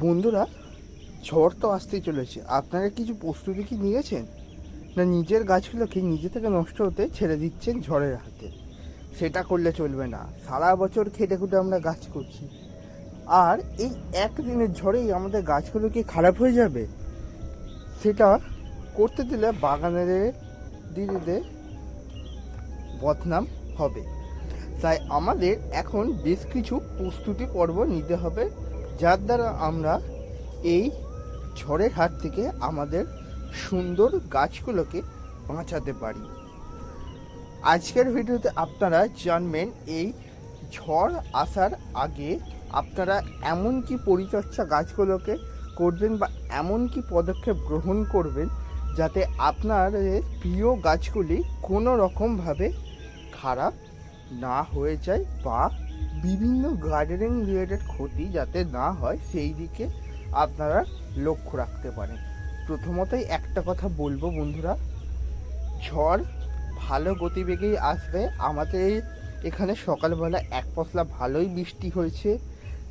বন্ধুরা, ঝড় তো আসতেই চলেছে। আপনারা কিছু প্রস্তুতি কি নিয়েছেন? না নিজের গাছগুলোকে নিজে থেকে নষ্ট হতে ছেড়ে দিচ্ছেন ঝড়ের হাতে? সেটা করলে চলবে না। সারা বছর খেটে খুঁটে আমরা গাছ করছি। আর এই একদিনের ঝড়েই আমাদের গাছগুলো কি খারাপ হয়ে যাবে? সেটা করতে দিলে বাগানের দিদিদের বদনাম হবে। তাই আমাদের এখন বেশ কিছু প্রস্তুতি পর্ব নিতে হবে। যার দ্বারা আমরা এই ঝড়ের হাত থেকে আমাদের সুন্দর গাছগুলোকে বাঁচাতে পারি। আজকের ভিডিওতে আপনারা জানবেন এই ঝড় আসার আগে আপনারা এমন কি পরিচর্যা গাছগুলোকে করবেন বা এমন কি পদক্ষেপ গ্রহণ করবেন যাতে আপনার প্রিয় গাছগুলি কোনো রকমভাবে খারাপ না হয়ে যায় বা বিভিন্ন গার্ডেনিং রিলেটেড ক্ষতি যাতে না হয়, সেই দিকে আপনারা লক্ষ্য রাখতে পারেন। প্রথমতই একটা কথা বলব বন্ধুরা, ঝড় ভালো গতিবেগেই আসবে। আমাদের এখানে সকালবেলা এক পশলা ভালোই বৃষ্টি হয়েছে।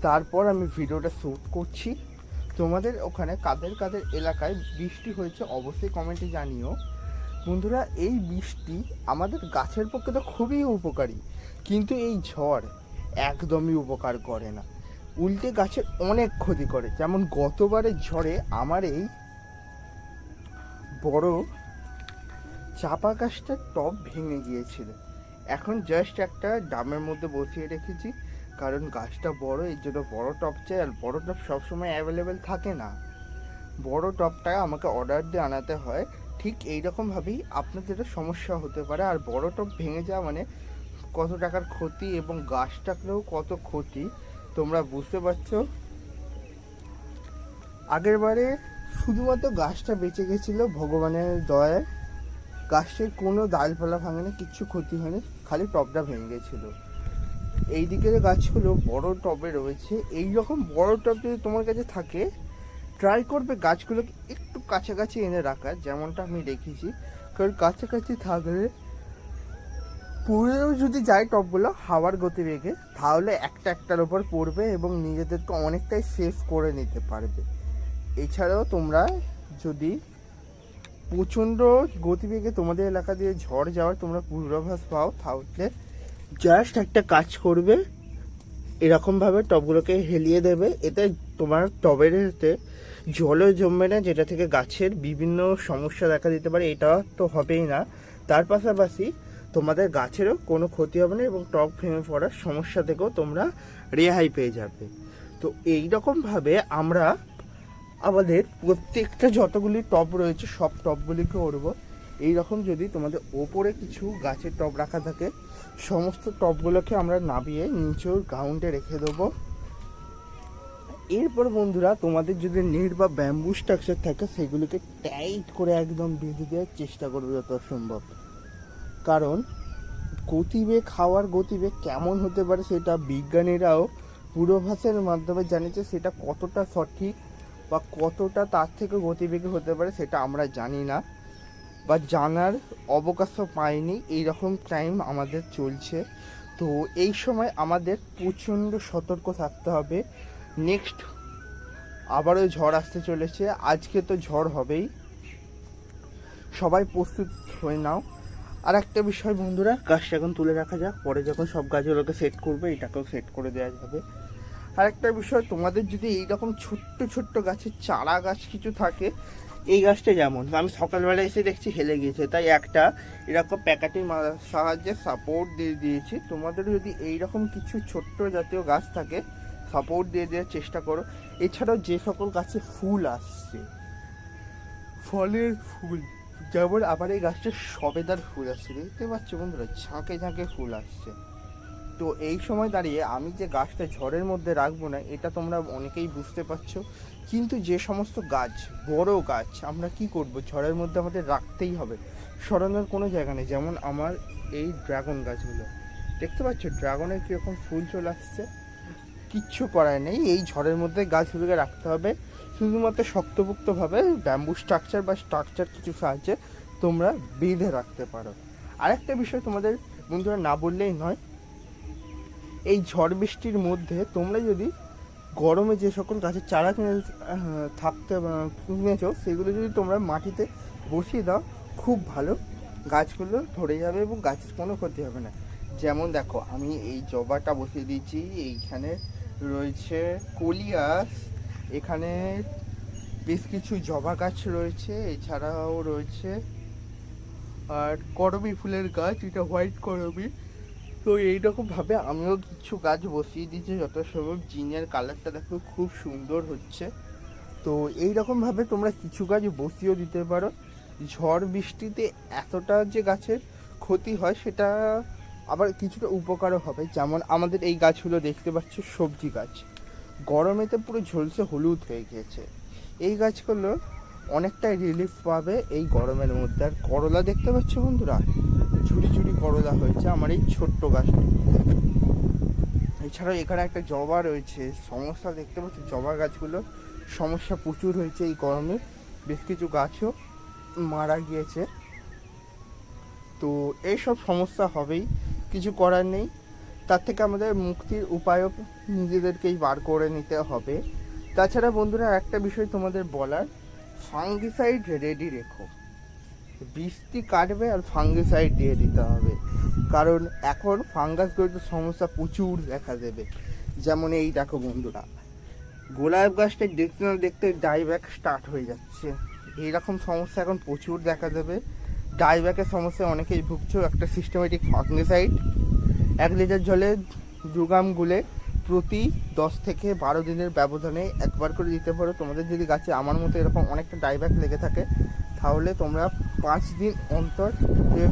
তারপর আমি ভিডিওটা শ্যুট করছি। তোমাদের ওখানে কাদের কাদের এলাকায় বৃষ্টি হয়েছে অবশ্যই কমেন্টে জানিও। বন্ধুরা, এই বৃষ্টি আমাদের গাছের পক্ষে তো খুবই উপকারী। কিন্তু এই ঝড় একদমই উপকার করে না। উল্টে গাছের অনেক ক্ষতি করে। যেমন গতবারের ঝড়ে আমার এই বড় চাপা গাছটার টব ভেঙে গিয়েছিল। এখন জাস্ট একটা ডামের মধ্যে বসিয়ে রেখেছি। কারণ গাছটা বড়, এর জন্য বড় টব চাই, আর বড় টব সবসময় অ্যাভেলেবেল থাকে না। বড় টবটা আমাকে অর্ডার দিয়ে আনাতে হয়। ঠিক এই রকমভাবেই আপনাদেরও সমস্যা হতে পারে। আর বড় টব ভেঙে যাওয়া মানে কত টাকার ক্ষতি এবং গাছটাকেও কত ক্ষতি, তোমরা বুঝতে পারছ? আগের বারে শুধুমাত্র গাছটা বেঁচে গেছিল ভগবানের দয়ায়। গাছের কোনো ডালপালা ভাঙেনি, কিচ্ছু ক্ষতি হয়নি, খালি টবটা ভেঙে গেছিল। এই দিকের গাছগুলো বড় টবে রয়েছে। এই রকম বড় টব যদি তোমার কাছে থাকে ট্রাই করবে গাছগুলোকে একটু কাছাকাছি এনে রাখার, যেমনটা আমি রেখেছি কারণ কাছাকাছি থাকলে পড়েও যদি যায় টপগুলো হাওয়ার গতিবেগে, তাহলে একটা একটার ওপর পড়বে এবং নিজেদেরকে অনেকটাই সেফ করে নিতে পারবে। এছাড়াও তোমরা যদি প্রচণ্ড গতিবেগে তোমাদের এলাকা দিয়ে ঝড় যাওয়ার তোমরা পূর্বাভাস পাও, তাহলে জাস্ট একটা কাজ করবে, এরকমভাবে টবগুলোকে হেলিয়ে দেবে। এতে তোমার টবের জলও জমবে না, যেটা থেকে গাছের বিভিন্ন সমস্যা দেখা দিতে পারে, এটা তো হবেই না। তার পাশাপাশি তোমাদের গাছেরও কোনো ক্ষতি হবে না এবং টব ভেঙে পড়ার সমস্যা থেকেও তোমরা রেহাই পেয়ে যাবে। তো এই রকমভাবে আমরা আমাদের প্রত্যেকটা যতগুলি টব রয়েছে, সব টপগুলিকে টবগুলিকে এই রকম যদি তোমাদের ওপরে কিছু গাছের টব রাখা থাকে, সমস্ত টবগুলোকে আমরা নাবিয়ে নিচের গ্রাউন্ডে রেখে দেবো। এরপর বন্ধুরা, তোমাদের যদি নেট বা ব্যাম্বু স্ট্রাকচার থাকে, সেগুলিকে টাইট করে একদম বেঁধে দেওয়ার চেষ্টা করবে যত সম্ভব। কারণ গতিবেগ খাওয়ার গতিবেগ কেমন হতে পারে সেটা বিজ্ঞানীরাও পূর্বাভাসের মাধ্যমে জানিয়েছে সেটা কতটা সঠিক বা কতটা তার থেকে গতিবেগে হতে পারে সেটা আমরা জানি না বা জানার অবকাশও পাইনি এই রকম টাইম আমাদের চলছে। তো এই সময় আমাদের প্রচণ্ড সতর্ক থাকতে হবে। নেক্সট আবারও ঝড় আসতে চলেছে। আজকে তো ঝড় হবেই। সবাই প্রস্তুত হয়ে নাও। আর একটা বিষয় বন্ধুরা, গাছটা এখন তুলে রাখা যাক। পরে যখন সব গাছগুলোকে সেট করবে, এটাকেও সেট করে দেওয়া যাবে। আর একটা বিষয়, তোমাদের যদি এইরকম ছোট্ট ছোট্ট গাছের চারা গাছ কিছু থাকে, এই গাছটা যেমন, আমি সকালবেলা এসে দেখছি হেলে গিয়েছে। তাই একটা এরকম প্যাকেটের সাহায্যে সাপোর্ট দিয়ে দিয়েছি। তোমাদের যদি এইরকম কিছু ছোট্ট জাতীয় গাছ থাকে সাপোর্ট দিয়ে দেওয়ার চেষ্টা করো। এছাড়াও যে সকল গাছে ফুল আসছে, ফলের ফুল যেমন আবার এই গাছটা সবেদার ফুল আসছে, দেখতে পাচ্ছ বন্ধুরা? ঝাঁকে ঝাঁকে ফুল আসছে। তো এই সময় দাঁড়িয়ে আমি যে গাছটা ঝড়ের মধ্যে রাখব না, এটা তোমরা অনেকেই বুঝতে পারছ। কিন্তু যে সমস্ত গাছ, বড় গাছ, আমরা কি করব? ঝড়ের মধ্যে আমাদের রাখতেই হবে। সরানোর কোনো জায়গা নেই, যেমন আমার এই ড্রাগন গাছগুলো। দেখতে পাচ্ছ ড্রাগনের কীরকম ফুল চলে আসছে? কিচ্ছু করার নেই, এই ঝড়ের মধ্যে গাছগুলোকে রাখতে হবে। শুধুমাত্র শক্তপোক্তভাবে ব্যাম্বু স্ট্রাকচার বা স্ট্রাকচার কিছু সাহায্যে তোমরা বেঁধে রাখতে পারো। আরেকটা বিষয় তোমাদের বন্ধুরা না বললেই নয়, এই ঝড় বৃষ্টির মধ্যে তোমরা যদি গরমে যে সকল গাছের চারা কিনে থাকতে কিনেছো, সেগুলো যদি তোমরা মাটিতে বসিয়ে দাও, খুব ভালো। গাছগুলো ধরে যাবে এবং গাছের কোনো ক্ষতি হবে না। যেমন দেখো, আমি এই জবাটা বসিয়ে দিয়েছি, এইখানে রয়েছে কলিয়াস এখানে বেশ কিছু জবা গাছ রয়েছে, এছাড়াও রয়েছে, আর করবি ফুলের গাছ, এটা হোয়াইট করবি তো এইরকমভাবে আমিও কিছু গাছ বসিয়ে দিয়েছি যত জিনের কালারটা দেখো খুব সুন্দর হচ্ছে। তো এইরকমভাবে তোমরা কিছু গাছ বসিয়েও দিতে পারো। ঝড় বৃষ্টিতে এতটা যে গাছের ক্ষতি হয়, সেটা আবার কিছুটা উপকারও হবে। যেমন আমাদের এই গাছগুলো দেখতে পাচ্ছ, সবজি গাছ। গরমেতে পুরো ঝলসে হলুদ হয়ে গিয়েছে। এই গাছগুলো অনেকটাই রিলিফ পাবে এই গরমের মধ্যে। আর করলা দেখতে পাচ্ছ বন্ধুরা? ঝুড়ি ঝুড়ি করলা হয়েছে আমার এই ছোট্ট গাছটা। এছাড়াও এখানে একটা জবা রয়েছে। সমস্যা দেখতে পাচ্ছ, জবা গাছগুলো সমস্যা প্রচুর হয়েছে এই গরমে। বেশ কিছু গাছও মারা গিয়েছে। তো এইসব সমস্যা হবেই, কিছু করার নেই। তার থেকে আমাদের মুক্তির উপায়ও নিজেদেরকেই বার করে নিতে হবে। তাছাড়া বন্ধুরা, একটা বিষয় তোমাদের বলার ফাঙ্গিসাইড রেডি রেখো। বৃষ্টি কাটবে আর ফাঙ্গিসাইড দিয়ে দিতে হবে। কারণ এখন ফাঙ্গাস জড়িত সমস্যা প্রচুর দেখা দেবে। যেমন এই দেখো বন্ধুরা, গোলাপ গাছটা দেখতে না দেখতে ডাইব্যাক স্টার্ট হয়ে যাচ্ছে। এইরকম সমস্যা এখন প্রচুর দেখা দেবে। ডাইব্যাকের সমস্যা অনেকেই ভুগছো, একটা সিস্টেমেটিক ফাঙ্গিসাইড এক লিটার জলে দু গ্রাম গুলে প্রতি দশ থেকে বারো দিনের ব্যবধানে একবার করে দিতে পারো। তোমাদের যদি গাছে আমার মতো এরকম অনেকটা ডাইব্যাক লেগে থাকে, তাহলে তোমরা পাঁচ দিন অন্তর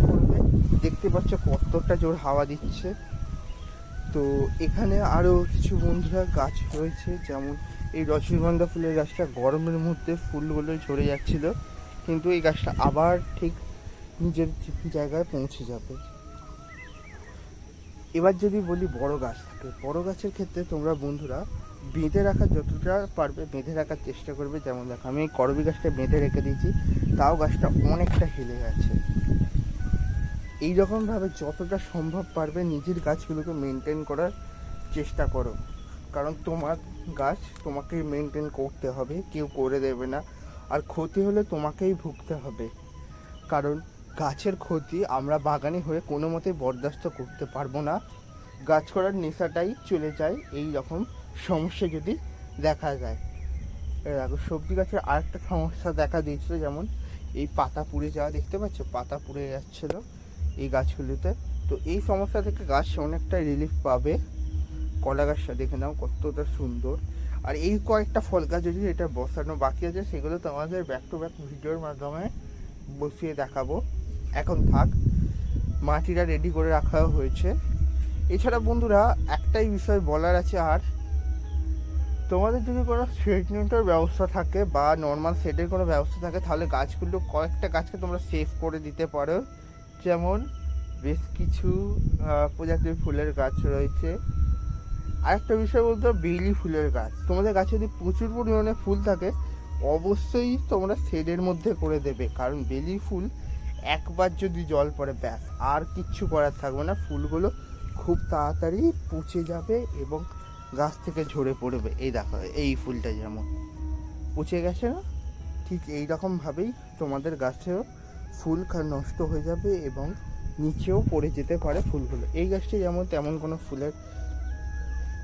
করবে দেখতে পাচ্ছ কতটা জোর হাওয়া দিচ্ছে। তো এখানে আরও কিছু বন্ধুরা গাছ রয়েছে, যেমন এই রজনীগন্ধা ফুলের গাছটা গরমের মধ্যে ফুলগুলো ঝরে যাচ্ছিল, কিন্তু এই গাছটা আবার ঠিক নিজের জায়গায় পৌঁছে যাবে। এবার যদি বলি বড় গাছ থাকে, বড় গাছের ক্ষেত্রে তোমরা বন্ধুরা বেঁধে রাখার যতটা পারবে বেঁধে রাখার চেষ্টা করবে। যেমন দেখো, আমি করবি গাছটা বেঁধে রেখে দিয়েছি, তাও গাছটা অনেকটা হেলে গেছে। এই রকমভাবে যতটা সম্ভব পারবে নিজের গাছগুলোকে মেনটেন করার চেষ্টা করো। কারণ তোমার গাছ তোমাকে মেনটেন করতে হবে, কেউ করে দেবে না। আর ক্ষতি হলে তোমাকেই ভুগতে হবে। কারণ গাছের ক্ষতি আমরা বাগানি হয়ে কোনো মতে বরদাস্ত করতে পারব না। গাছ করার নেশাটাই চলে যায়, এই রকম সমস্যা যদি দেখা যায়। দেখো সবজি গাছের আরেকটা সমস্যা দেখা দিয়েছিল, যেমন এই পাতা পুড়ে যাওয়া, দেখতে পাচ্ছ? পাতা পুড়ে যাচ্ছিল এই গাছগুলিতে। তো এই সমস্যা থেকে গাছ অনেকটা রিলিফ পাবে। কলা গাছটা দেখে নাও কতটা সুন্দর। আর এই কয়েকটা ফল গাছ যদি এটা বসানো বাকি আছে, সেগুলো তোমাদের ব্যাক টু ব্যাক ভিডিওর মাধ্যমে বসিয়ে দেখাবো। এখন থাক, মাটিটা রেডি করে রাখা হয়েছে। এছাড়া বন্ধুরা, একটাই বিষয় বলার আছে আর। তোমাদের যদি কোনো শেড নেটের ব্যবস্থা থাকে বা নর্মাল শেডের কোনো ব্যবস্থা থাকে, তাহলে গাছগুলো কয়েকটা গাছকে তোমরা সেভ করে দিতে পারো। যেমন বেশ কিছু প্রজাতির ফুলের গাছ রয়েছে। আরেকটা বিষয় বলতে বেলি ফুলের গাছ। তোমাদের গাছে যদি প্রচুর পরিমাণে ফুল থাকে, অবশ্যই তোমরা শেডের মধ্যে করে দেবে। কারণ বেলি ফুল একবার যদি জল পড়ে, ব্যাস, আর কিচ্ছু করার থাকবে না। ফুলগুলো খুব তাড়াতাড়ি পচে যাবে এবং গাছ থেকে ঝরে পড়বে। এই দেখো, এই ফুলটা যেমন পচে গেছে না, ঠিক এই রকমভাবেই তোমাদের গাছেও ফুল নষ্ট হয়ে যাবে এবং নিচেও পড়ে যেতে পারে ফুলগুলো। এই গাছটি যেমন তেমন কোনো ফুলের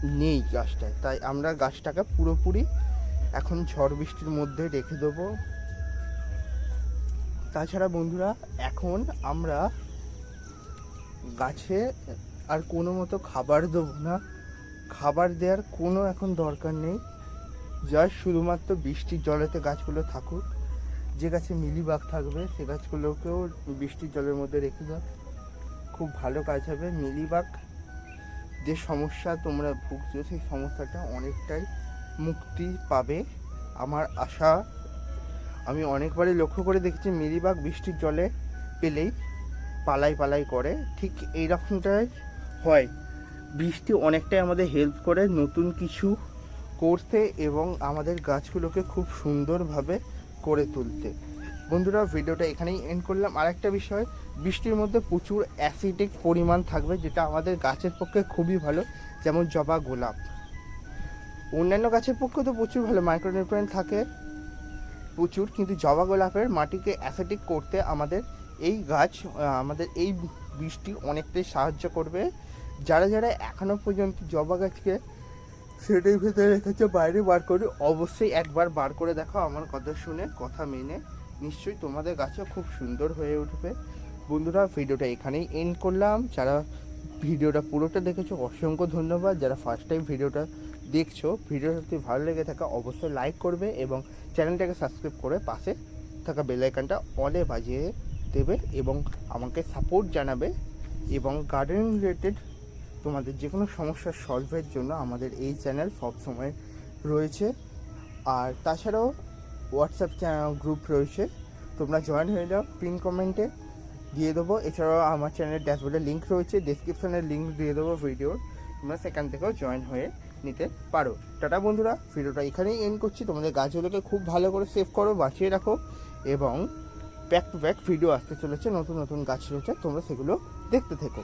নেই গাছটায়। তাই আমরা গাছটাকে পুরোপুরি এখন ঝড় বৃষ্টির মধ্যে রেখে দেবো। তাছাড়া বন্ধুরা, এখন আমরা গাছে আর কোনো মতো খাবার দেবো না। খাবার দেওয়ার কোনো এখন দরকার নেই। জাস্ট শুধুমাত্র বৃষ্টির জলেতে গাছগুলো থাকুক। যে গাছে মিলিবাগ থাকবে, সে গাছগুলোকেও বৃষ্টির জলের মধ্যে রেখে দাও। খুব ভালো কাজ হবে। মিলিবাগ, যে সমস্যা তোমরা ভুগছো, সেই সমস্যাটা অনেকটাই মুক্তি পাবে। আমার আশা আমি অনেকবারই লক্ষ্য করে দেখেছি মিলিবাগ বৃষ্টির জলে পেলেই পালাই পালাই করে। ঠিক এই রকমটাই হয়। বৃষ্টি অনেকটাই আমাদের হেল্প করে নতুন কিছু করতে এবং আমাদের গাছগুলোকে খুব সুন্দরভাবে করে তুলতে। বন্ধুরা, ভিডিওটা এখানেই এন্ড করলাম। আর একটা বিষয়, বৃষ্টির মধ্যে প্রচুর অ্যাসিডিক পরিমাণ থাকবে, যেটা আমাদের গাছের পক্ষে খুবই ভালো, যেমন জবা, গোলাপ। অন্যান্য গাছের পক্ষে তো প্রচুর ভালো মাইক্রোনিউট্রিয়েন্ট থাকে। প্রচুর, কিন্তু জবা গোলাপের মাটিকে অ্যাসেটিক করতে আমাদের এই গাছ আমাদের এই বৃষ্টি অনেকটাই সাহায্য করবে। যারা যারা এখনও পর্যন্ত জবা গাছকে সেটার ভেতরে রেখেছে, বাইরে বার করে অবশ্যই একবার বার করে দেখো আমার কথা শুনে, কথা মেনে। নিশ্চয়ই তোমাদের গাছও খুব সুন্দর হয়ে উঠবে। বন্ধুরা, ভিডিওটা এখানেই এন্ড করলাম। যারা ভিডিওটা পুরোটা দেখেছ, অসংখ্য ধন্যবাদ। যারা ফার্স্ট টাইম ভিডিওটা দেখছ, ভিডিওটা যদি ভালো লেগে থাকে, অবশ্যই লাইক করবে এবং চ্যানেলটাকে সাবস্ক্রাইব করে পাশে থাকা বেল আইকনটা অলে বাজিয়ে দেবে এবং আমাকে সাপোর্ট জানাবে এবং গার্ডেনিং রিলেটেড তোমাদের যে কোনো সমস্যার সলভের জন্য আমাদের এই চ্যানেল সবসময় রয়েছে। আর তাছাড়াও হোয়াটসঅ্যাপ চ্যানেল গ্রুপ রয়েছে। তোমরা জয়েন হয়ে যাও পিন কমেন্টে দিয়ে দেবো। এছাড়াও আমার চ্যানেলের ড্যাশবোর্ডের লিঙ্ক রয়েছে ডিসক্রিপশনের লিঙ্ক দিয়ে দেবো ভিডিওর তোমরা সেখান থেকেও জয়েন হয়ে নিতে পারো। টাটা বন্ধুরা, ভিডিওটা এখানেই এন্ড করছি। তোমাদের গাছগুলোকে খুব ভালো করে সেভ করো, বাঁচিয়ে রাখো এবং প্যাক টু ব্যাক ভিডিও আসতে চলেছে, নতুন নতুন গাছ রয়েছে, তোমরা সেগুলো দেখতে থেকো।